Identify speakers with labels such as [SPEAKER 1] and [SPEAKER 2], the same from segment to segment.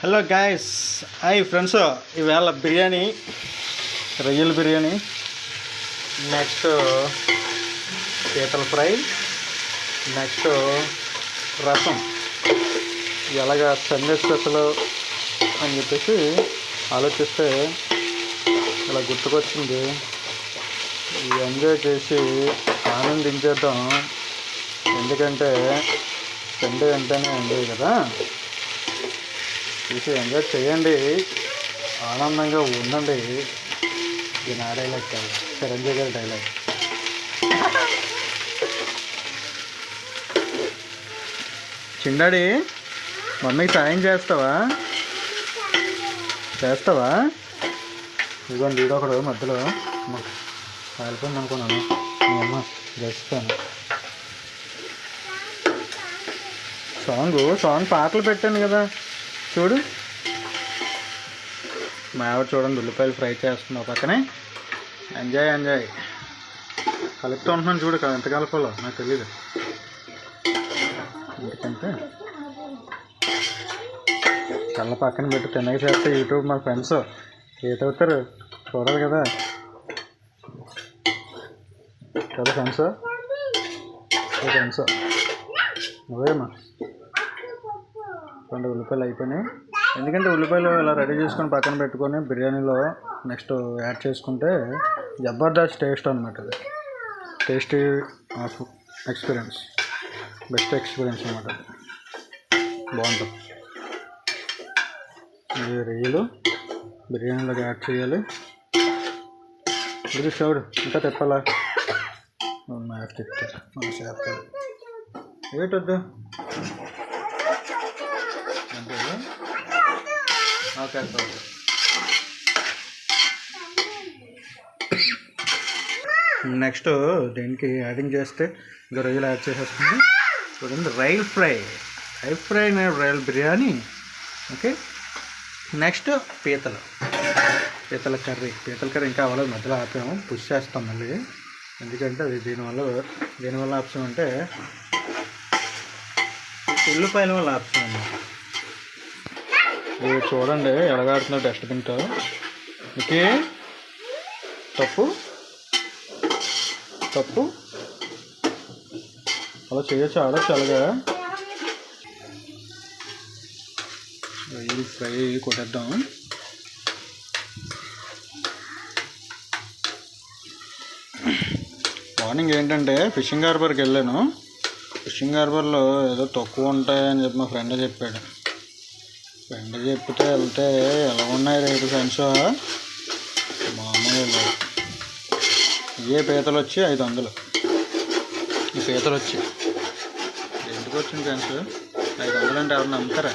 [SPEAKER 1] Hello guys hi friends ఈవేళ బిర్యానీ రొయ్యల biryani next పీతల ఫ్రై నెక్స్ట్ రసం. ఎలాగా సండే స్పెషల్ అని చెప్పేసి ఆలోచిస్తే ఇలా గుర్తుకొచ్చింది. ఎంజాయ్ చేసి ఆనందించేద్దాం. ఎందుకంటే సండే అంటేనే ఎంజాయ్ కదా. చూసి ఎంజాయ్ చేయండి. ఆనందంగా ఉండండి. ఇది నా డైలాగ్ కాదు. చిరంజీవి గారి డైలాగ్ చిన్నాడి మమ్మీకి సాయం చేస్తావా? చేస్తావా? ఇదిగోండి ఇది ఒకడు మధ్యలో. కాలిపోయింది అనుకున్నాను. మీ అమ్మ గెలుస్తాను సాంగు సాంగ్ పాటలు పెట్టాను కదా. చూడు. మా ఆవిడ చూడండి ఉల్లిపాయలు ఫ్రై చేస్తుంది ఒక పక్కనే. Enjoy enjoy. కలుపుతూ ఉంటున్నాను చూడు కదా ఎంత కలపాలో? నాకు తెలియదు ఎందుకంటే కళ్ళ పక్కన పెట్టి తిన్నగా చేస్తే యూట్యూబ్ మా ఫ్రెండ్స్ ఏటవుతారు? చూడాలి కదా. కదా ఫ్రెండ్స్ ఫ్రెండ్స్ అదేమా రెండు ఉల్లిపాయలు అయిపోయినాయి. ఎందుకంటే ఉల్లిపాయలు ఇలా రెడీ చేసుకొని పక్కన పెట్టుకొని బిర్యానీలో నెక్స్ట్ యాడ్ చేసుకుంటే జబర్దస్త్ టేస్ట్ అనమాట అది. Tasty of experience. Best experience అనమాట బాగుంటుంది. ఇది రొయ్యలు బిర్యానీలోకి యాడ్ చేయాలి. ఇది షౌడ్ ఇంకా తిప్పాలా? మ్యాప్ చెప్తారు మా షాప్ ఏటొద్దు? అంతే ఓకే ఓకే. నెక్స్ట్ దీనికి యాడింగ్ చేస్తే ఇంకా రొయ్యలు యాడ్ చేసేస్తుంది. చూడండి రైల్ ఫ్రై. రైల్ ఫ్రై రైల్ బిర్యానీ. ఓకే. నెక్స్ట్ పీతలు. పీతల కర్రీ. పీతల కర్రీ ఇంకా అవ్వలేదు మధ్యలో ఆపాము. పుష్ చేస్తాం మళ్ళీ. ఎందుకంటే అది దీనివల్ల దీనివల్ల ఆప్షన్ అంటే ఉల్లిపాయల వల్ల ఆప్షన్ అన్నమాట ఇది చూడండి ఎలాగాడుతున్నా డస్ట్బిన్తో ఓకే? తప్పు? తప్పు? అలా చేయొచ్చు ఆడచ్చు అలాగా. రొయ్యలు ఫ్రై కొట్టేద్దాం. మార్నింగ్ ఏంటంటే ఫిషింగ్ హార్బర్కి వెళ్ళాను. ఫిషింగ్ హార్బర్లో ఏదో తక్కువ ఉంటాయని చెప్పి మా ఫ్రెండ్ చెప్పాడు. ఫ్రెండ్ చెప్తే వెళ్తే ఎలా ఉన్నాయి రేటు ఫ్రెండ్స్? మామూలు. ఏ పీతలు వచ్చి ఐదు వందలు. ఈ పీతలు వచ్చి. ఎందుకు వచ్చింది ఫ్రెండ్స్? ఐదు వందలు అంటే ఎవరు నమ్ముతారా?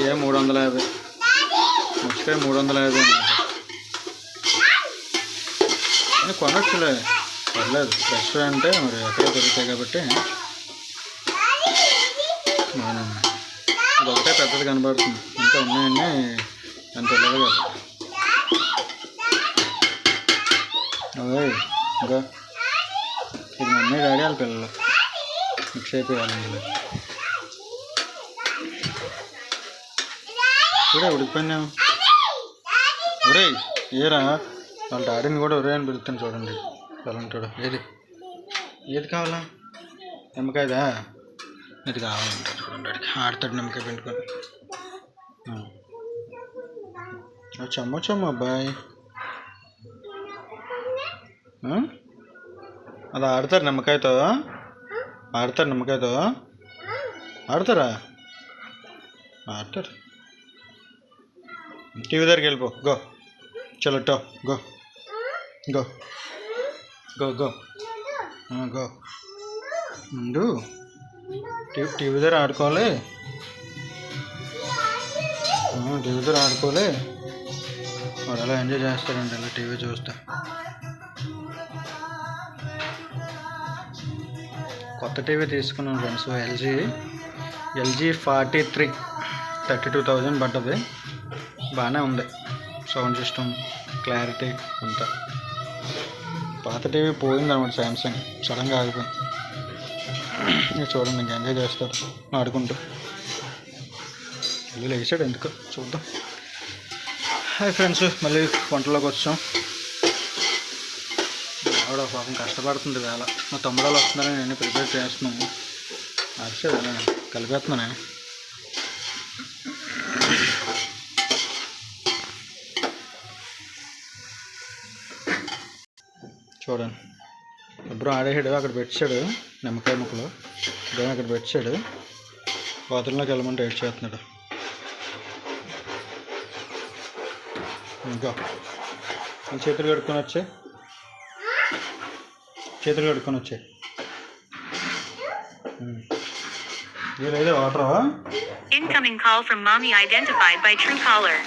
[SPEAKER 1] ఏ మూడు వందల యాభై? ముచ్చికాయ మూడు వందల యాభై అన్నమాట కానీ కొనొచ్చులే. పర్లేదు. ఫ్రెష్ అంటే మరి ఎక్కడ దొరుకుతాయి కాబట్టి మనం ఇది ఒకటే పెద్దది కనబడుతుంది. ఇంకా ఉన్నాయండి అని తెలియదు కదా. ఇంకా ఇది మమ్మీ డాడీ వాళ్ళ పిల్లలు. మిక్స్ అయిపోయాలి ఇందులో చూడే ఒరే ఏరా? వాళ్ళ డాడీని కూడా ఒరే అని పిలుస్తాను చూడండి. అలాంటాడు ఏది? ఏది కావాలా? నిమ్మకాయదా? ఇది కావాలంటారు చూడండి ఆడతాడు నిమ్మకాయ పిండుకొని. చమ్మ చమ్మ అబ్బాయి. అది ఆడతారు నిమ్మకాయతో? ఆడతారు నిమ్మకాయతో? ఆడతారా? ఆడతారు. టీవీ దగ్గరికి వెళ్ళిపో. గో. చలో to. Go. Go. Go go. Go. ఉండు. టీవీ టీవీ దగ్గర ఆడుకోవాలి. టీవీ దగ్గర ఆడుకోవాలి. వాడు అలా ఎంజాయ్ చేస్తారండి అలా టీవీ చూస్తా. కొత్త టీవీ తీసుకున్నాను friends LG. LG forty three thirty two thousand పడ్డది. బాగానే ఉంది. సౌండ్ సిస్టమ్ క్లారిటీ అంతా. పాత టీవీ పోయింది అనమాట శాంసంగ్ సడన్గా ఆగిపోయింది. చూడండి ఇంకా ఎంజాయ్ చేస్తారు. ఆడుకుంటూ. మళ్ళీ లేచాడు ఎందుకు? చూద్దాం. హాయ్ ఫ్రెండ్స్ మళ్ళీ వంటలోకి వచ్చాం. ఆవిడ పాపం కష్టపడుతుంది వేళ. మా తమ్ముడు వాళ్ళు వస్తున్నారని నేను ప్రిపేర్ చేస్తున్నాము అరిసే నేను కలిపేస్తున్నాను చూడండి. శుభ్రం ఆడేసాడు అక్కడ పెట్టాడు నిమ్మకాయ ముక్కలు ఇద్దరు అక్కడ పెట్టాడు. బాత్రూంలోకి వెళ్ళమంటే ఏడ్ చేస్తున్నాడు? ఇంకా ఈ చేతులు కడుక్కొని వచ్చే. చేతులు కడుక్కొని వచ్చే. ఇది లేదా incoming
[SPEAKER 2] call from mommy mommy by Truecaller